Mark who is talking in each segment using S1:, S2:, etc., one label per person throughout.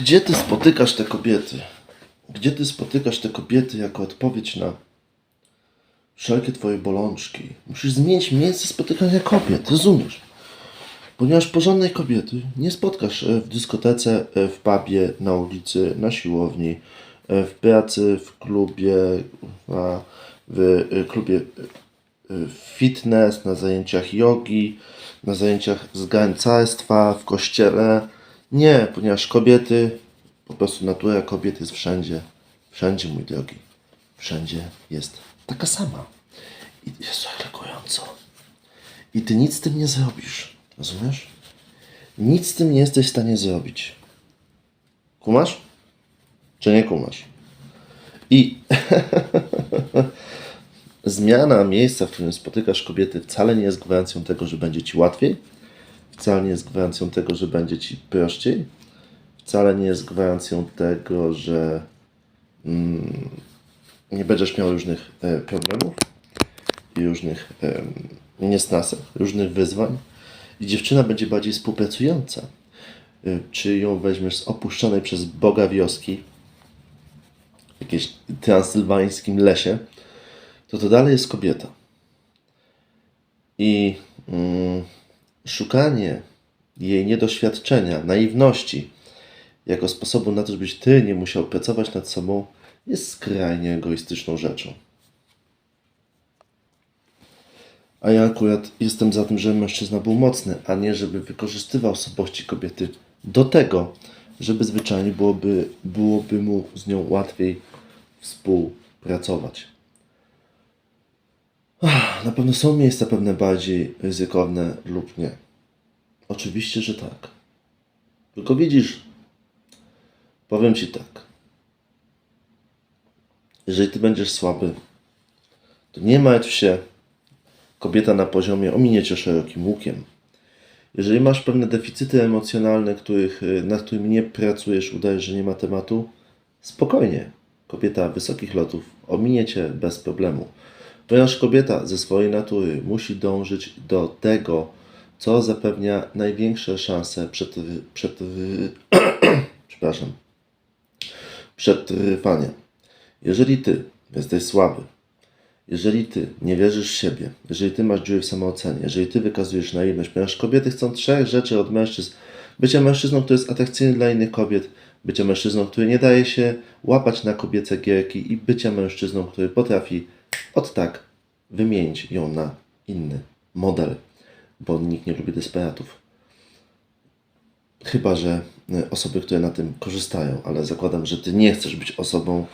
S1: Gdzie ty spotykasz te kobiety? Gdzie ty spotykasz te kobiety jako odpowiedź na wszelkie twoje bolączki? Musisz zmienić miejsce spotykania kobiet, rozumiesz? Ponieważ porządnej kobiety nie spotkasz e, w dyskotece, e, w pubie, na ulicy, na siłowni, e, w pracy, w klubie, w klubie fitness, na zajęciach jogi, na zajęciach z garncarstwa, w kościele. Nie, ponieważ kobiety, po prostu natura kobiet jest wszędzie. Wszędzie, mój drogi. Wszędzie jest taka sama. I jest elegująco. I ty nic z tym nie zrobisz. Rozumiesz? Nic z tym nie jesteś w stanie zrobić. Kumasz? Czy nie kumasz? I zmiana miejsca, w którym spotykasz kobiety, wcale nie jest gwarancją tego, że będzie ci łatwiej. Wcale nie jest gwarancją tego, że będzie ci prościej. Wcale nie jest gwarancją tego, że mm, nie będziesz miał różnych e, problemów i różnych e, niesnasek, różnych wyzwań. I dziewczyna będzie bardziej współpracująca. E, Czy ją weźmiesz z opuszczonej przez Boga wioski, w jakimś transylwańskim lesie, to to dalej jest kobieta. I mm, szukanie jej niedoświadczenia, naiwności, jako sposobu na to, żebyś ty nie musiał pracować nad sobą, jest skrajnie egoistyczną rzeczą. A ja akurat jestem za tym, żeby mężczyzna był mocny, a nie żeby wykorzystywał słabości kobiety do tego, żeby zwyczajnie byłoby, byłoby mu z nią łatwiej współpracować. Na pewno są miejsca pewne bardziej ryzykowne lub nie. Oczywiście, że tak. Tylko widzisz, powiem ci tak. Jeżeli ty będziesz słaby, to nie martw się, kobieta na poziomie ominie cię szerokim łukiem. Jeżeli masz pewne deficyty emocjonalne, których, nad którymi nie pracujesz, udajesz, że nie ma tematu, spokojnie. Kobieta wysokich lotów ominie cię bez problemu. Ponieważ kobieta ze swojej natury musi dążyć do tego, co zapewnia największe szanse przed, przed, przepraszam, przetrwania. Jeżeli ty jesteś słaby, jeżeli ty nie wierzysz w siebie, jeżeli ty masz dziury w samoocenie, jeżeli ty wykazujesz naiwność, ponieważ kobiety chcą trzech rzeczy od mężczyzn. Bycia mężczyzną, który jest atrakcyjny dla innych kobiet, bycia mężczyzną, który nie daje się łapać na kobiece gierki i bycia mężczyzną, który potrafi od tak wymienić ją na inny model, bo nikt nie lubi desperatów. Chyba, że e, osoby, które na tym korzystają, ale zakładam, że ty nie chcesz być osobą,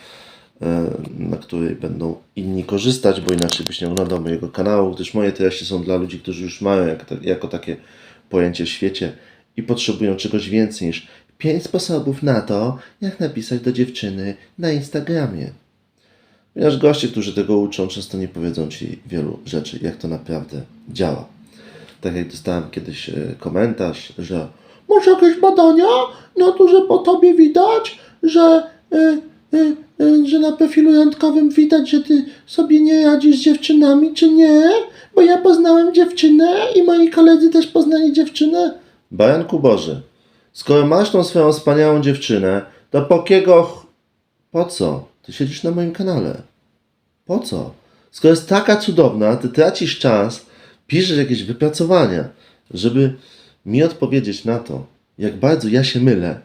S1: e, na której będą inni korzystać, bo inaczej byś nie oglądał mojego kanału, gdyż moje treści są dla ludzi, którzy już mają jak, jako takie pojęcie w świecie i potrzebują czegoś więcej niż pięć sposobów na to, jak napisać do dziewczyny na Instagramie. Ponieważ goście, którzy tego uczą, często nie powiedzą ci wielu rzeczy, jak to naprawdę działa. Tak jak dostałem kiedyś e, komentarz, że masz jakieś badania na to, że po tobie widać, że, y, y, y, że na profilu randkowym widać, że ty sobie nie radzisz z dziewczynami, czy nie? Bo ja poznałem dziewczynę i moi koledzy też poznali dziewczynę. Bajanku Boży, skoro masz tą swoją wspaniałą dziewczynę, to po kiego... Po co? Ty siedzisz na moim kanale. Po co? Skoro jest taka cudowna, ty tracisz czas, piszesz jakieś wypracowania, żeby mi odpowiedzieć na to, jak bardzo ja się mylę.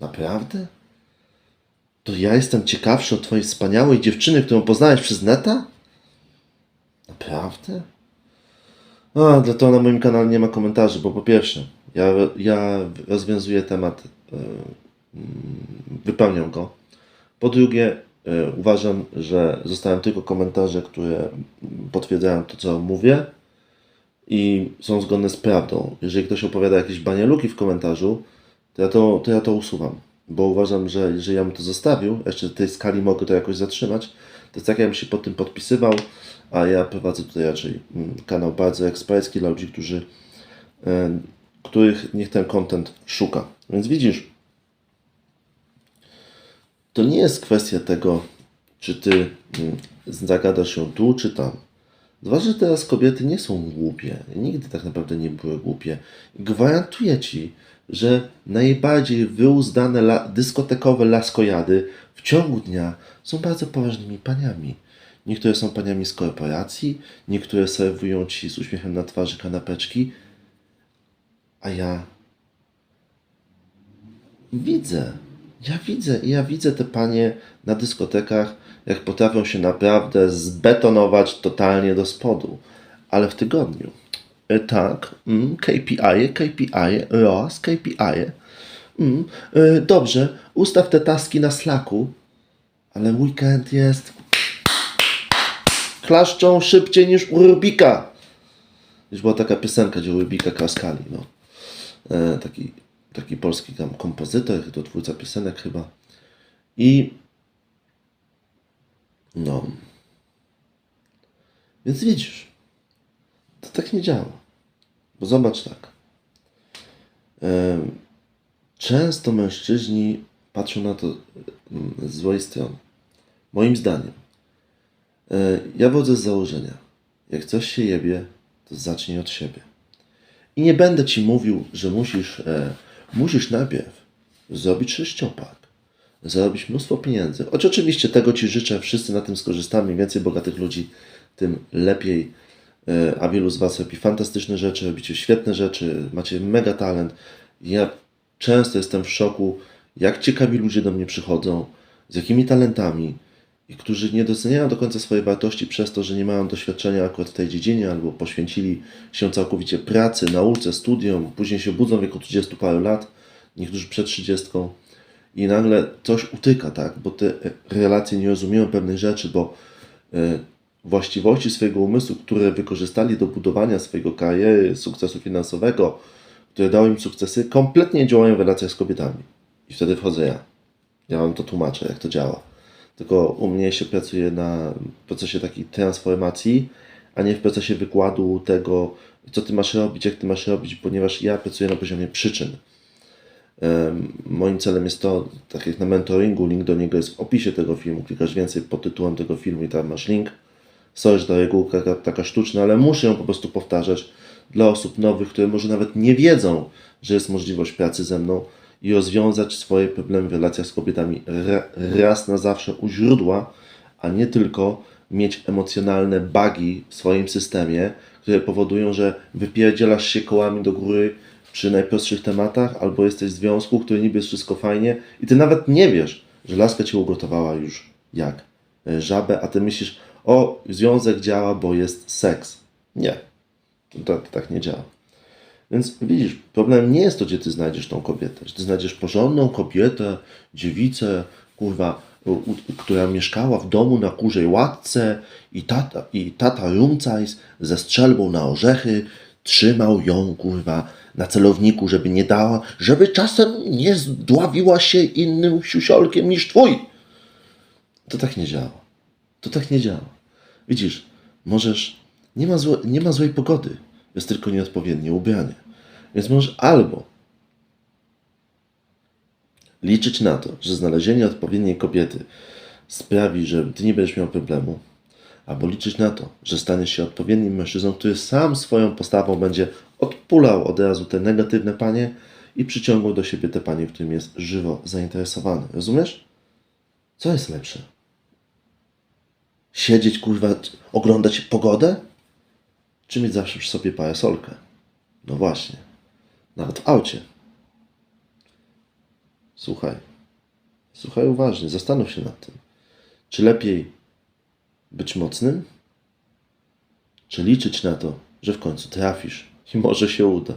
S1: Naprawdę? To ja jestem ciekawszy od twojej wspaniałej dziewczyny, którą poznałeś przez neta? Naprawdę? A, dlatego na moim kanale nie ma komentarzy, bo po pierwsze, ja, ja rozwiązuję temat, e, mm, wypełniam go. Po drugie, e, uważam, że zostają tylko komentarze, które potwierdzają to, co mówię i są zgodne z prawdą. Jeżeli ktoś opowiada jakieś banialuki w komentarzu, to ja to, to ja to usuwam. Bo uważam, że jeżeli ja bym to zostawił, jeszcze w tej skali mogę to jakoś zatrzymać, to jest tak, jakbym się pod tym podpisywał, a ja prowadzę tutaj raczej mm, kanał bardzo ekspercki dla ludzi, którzy, e, których niech ten content szuka. Więc widzisz, to nie jest kwestia tego, czy ty mm, zagadasz ją tu, czy tam. Zwłaszcza, że teraz kobiety nie są głupie. Nigdy tak naprawdę nie były głupie. Gwarantuję ci, że najbardziej wyuzdane la, dyskotekowe laskojady w ciągu dnia są bardzo poważnymi paniami. Niektóre są paniami z korporacji, niektóre serwują ci z uśmiechem na twarzy kanapeczki, a ja widzę, ja widzę, ja widzę te panie na dyskotekach, jak potrafią się naprawdę zbetonować totalnie do spodu, ale w tygodniu. E, tak, mm, KPI, KPI, raz, KPI. Mm, e, dobrze, ustaw te taski na Slacku, ale weekend jest. Klaszczą szybciej niż u Rubika. Już była taka piosenka, gdzie Rubika klaskali, no. E, taki, taki polski tam kompozytor, to twórca piosenek chyba. I no. Więc widzisz, to tak nie działa. Bo zobacz tak. Em, Często mężczyźni patrzą na to mm, z złej strony. Moim zdaniem. E, Ja wodzę z założenia. Jak coś się jebie, to zacznij od siebie. I nie będę ci mówił, że musisz, e, musisz najpierw zrobić sześciopak, zarobić mnóstwo pieniędzy. Choć oczywiście tego ci życzę, wszyscy na tym skorzystamy. Im więcej bogatych ludzi, tym lepiej. E, A wielu z Was robi fantastyczne rzeczy, robicie świetne rzeczy, macie mega talent. Ja często jestem w szoku, jak ciekawi ludzie do mnie przychodzą, z jakimi talentami i którzy nie doceniają do końca swojej wartości przez to, że nie mają doświadczenia akurat w tej dziedzinie albo poświęcili się całkowicie pracy, nauce, studiom, później się budzą w wieku 30 paru lat, niektórzy przed 30 i nagle coś utyka, tak? Bo te e, relacje nie rozumieją pewnych rzeczy, bo e, właściwości swojego umysłu, które wykorzystali do budowania swojego kariery, sukcesu finansowego, które dały im sukcesy, kompletnie nie działają w relacjach z kobietami. I wtedy wchodzę ja. Ja wam to tłumaczę, jak to działa. Tylko u mnie się pracuje na procesie takiej transformacji, a nie w procesie wykładu tego, co ty masz robić, jak ty masz robić, ponieważ ja pracuję na poziomie przyczyn. Moim celem jest to, tak jak na mentoringu, link do niego jest w opisie tego filmu. Klikasz więcej pod tytułem tego filmu i tam masz link. Sorry, że ta regułka taka sztuczna, ale muszę ją po prostu powtarzać dla osób nowych, które może nawet nie wiedzą, że jest możliwość pracy ze mną i rozwiązać swoje problemy w relacjach z kobietami ra- raz na zawsze u źródła, a nie tylko mieć emocjonalne bugi w swoim systemie, które powodują, że wypierdzielasz się kołami do góry przy najprostszych tematach, albo jesteś w związku, który niby jest wszystko fajnie i ty nawet nie wiesz, że laska cię ugotowała już jak żabę, a ty myślisz, o, związek działa, bo jest seks. Nie. To, to tak nie działa. Więc widzisz, problem nie jest to, gdzie ty znajdziesz tą kobietę. Że ty znajdziesz porządną kobietę, dziewicę, kurwa, u, u, która mieszkała w domu na kurzej łatce i tata, i tata Rumcajs ze strzelbą na orzechy trzymał ją, kurwa, na celowniku, żeby nie dała, żeby czasem nie zdławiła się innym siusiolkiem niż twój. To tak nie działa. To tak nie działa. Widzisz, możesz. Nie ma, złe, nie ma złej pogody, jest tylko nieodpowiednie ubranie. Więc możesz albo liczyć na to, że znalezienie odpowiedniej kobiety sprawi, że ty nie będziesz miał problemu, albo liczyć na to, że staniesz się odpowiednim mężczyzną, który sam swoją postawą będzie odpulał od razu te negatywne panie i przyciągał do siebie te panie, którym jest żywo zainteresowany. Rozumiesz? Co jest lepsze? Siedzieć, kurwa, oglądać pogodę? Czy mieć zawsze przy sobie parasolkę? No właśnie. Nawet w aucie. Słuchaj. Słuchaj uważnie, zastanów się nad tym. Czy lepiej być mocnym? Czy liczyć na to, że w końcu trafisz i może się uda?